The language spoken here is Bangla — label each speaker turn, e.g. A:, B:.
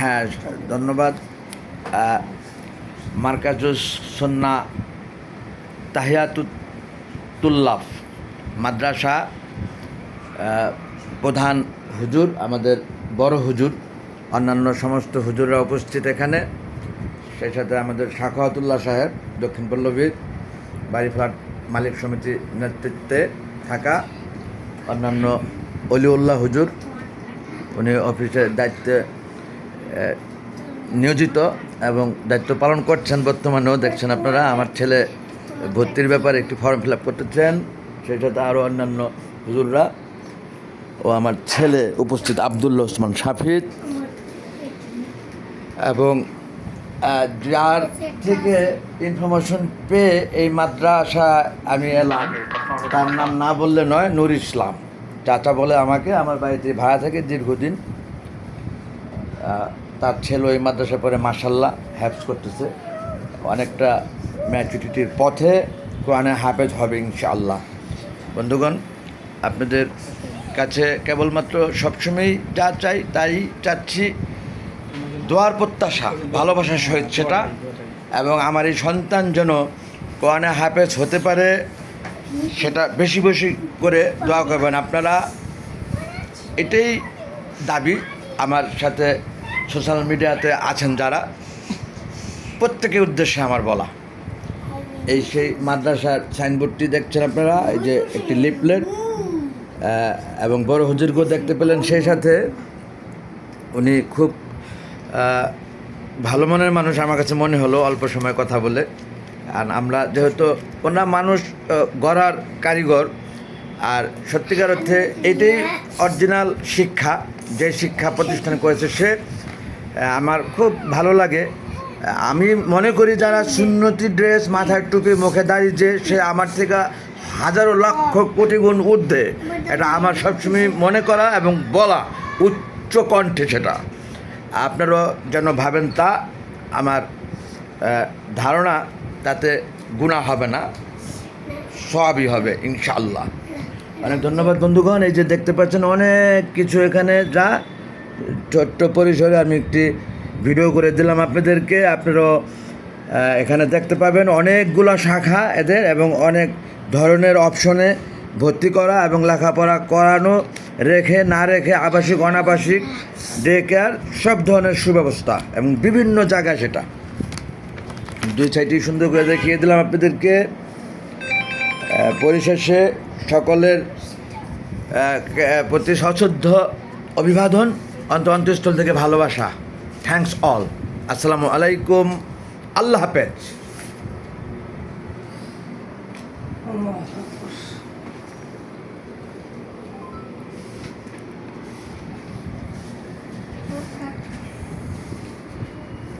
A: হ্যাঁ ধন্যবাদ। মার্কাজুস সন্না তাহিয়াতুল্লাফ মাদ্রাসা প্রধান হুজুর আমাদের বড় হুজুর অন্যান্য সমস্ত হুজুররা উপস্থিত এখানে। সেই সাথে আমাদের শাখাওয়াতুল্লাহ সাহেব দক্ষিণ পল্লবীর বাড়ি ফ্ল্যাট মালিক সমিতির নেতৃত্বে থাকা অন্যান্য অলিউল্লাহ হুজুর। উনি অফিসের দায়িত্বে নিয়োজিত এবং দায়িত্ব পালন করছেন বর্তমানেও। দেখছেন আপনারা, আমার ছেলে ভর্তির ব্যাপারে একটি ফর্ম ফিল আপ করতেছেন। সেই সাথে আরও অন্যান্য হুজুররা। ও আমার ছেলে উপস্থিত, আবদুল্লাহ ওসমান শাফিদ। এবং যার থেকে ইনফরমেশন পেয়ে এই মাদ্রাসা আমি এলাম। তার নাম না বললে নয়, নুর ইসলাম। চাচা বলে আমাকে, আমার বাড়িতে ভাড়া থাকে দীর্ঘদিন। তার ছেলে ওই মাদ্রাসা পরে মাসাল্লাহ হ্যাপস করতেছে। অনেকটা ম্যাচুরিটির পথে কোরআনে হাফেজ হবে ইনশাআল্লাহ। বন্ধুগণ, আপনাদের কাছে কেবলমাত্র সবসময়ই যা চাই তাই চাচ্ছি। দোয়ার প্রত্যাশা, ভালোবাসার সহিত সেটা। এবং আমার এই সন্তান যেন কোরআনে হাফেজ হতে পারে সেটা বেশি বেশি করে দোয়া করবেন। আপনারা এটাই দাবি আমার সাথে সোশ্যাল মিডিয়াতে আছেন যারা। প্রত্যেকের উদ্দেশ্যে আমার বলা। এই সেই মাদ্রাসার সাইনবোর্ডটি দেখছেন আপনারা, এই যে একটি লিপলেট এবং বড় হুজুরকেও দেখতে পেলেন সেই সাথে। উনি খুব ভালো মনের মানুষ, আমার কাছে মনে হলো অল্প সময় কথা বলে। আর আমরা যেহেতু ওনার মানুষ গড়ার কারিগর, আর সত্যিকার অর্থে এটাই অরিজিনাল শিক্ষা, যে শিক্ষা প্রতিষ্ঠান করেছে সে আমার খুব ভালো লাগে। আমি মনে করি যারা সুন্নতি ড্রেস মাথায় টুপি, মুখে দাঁড়িয়ে যে, সে আমার থেকে হাজারো লক্ষ কোটি গুণ ঊর্ধ্বে। এটা আমার সবসময় মনে করা এবং বলা উচ্চ কণ্ঠে সেটা। আপনারাও যেন ভাবেন তা, আমার ধারণা তাতে গুণা হবে না সবই হবে ইনশাল্লাহ অনেক ধন্যবাদ বন্ধুগণ, এই যে দেখতে পাচ্ছেন অনেক কিছু এখানে যা ছোট্ট পরিসরে আমি একটি ভিডিও করে দিলাম আপনাদেরকে, আপনারাও এখানে দেখতে পাবেন অনেকগুলো শাখা এদের এবং অনেক ধরনের অপশনে ভর্তি করা এবং লেখাপড়া করানো রেখে, না রেখে আবাসিক, অনাবাসিক, ডে কেয়ার, সব ধরনের সুব্যবস্থা এবং বিভিন্ন জায়গায় সেটা। দুই সাইডটি সুন্দর করে দেখিয়ে দিলাম আপনাদেরকে। পরিশেষে সকলের প্রতি সশ্রদ্ধ অভিবাদন অন্ত অন্তঃস্থল থেকে ভালোবাসা। থ্যাংকস অল আসসালামু আলাইকুম। আল্লাহ হাফেজ।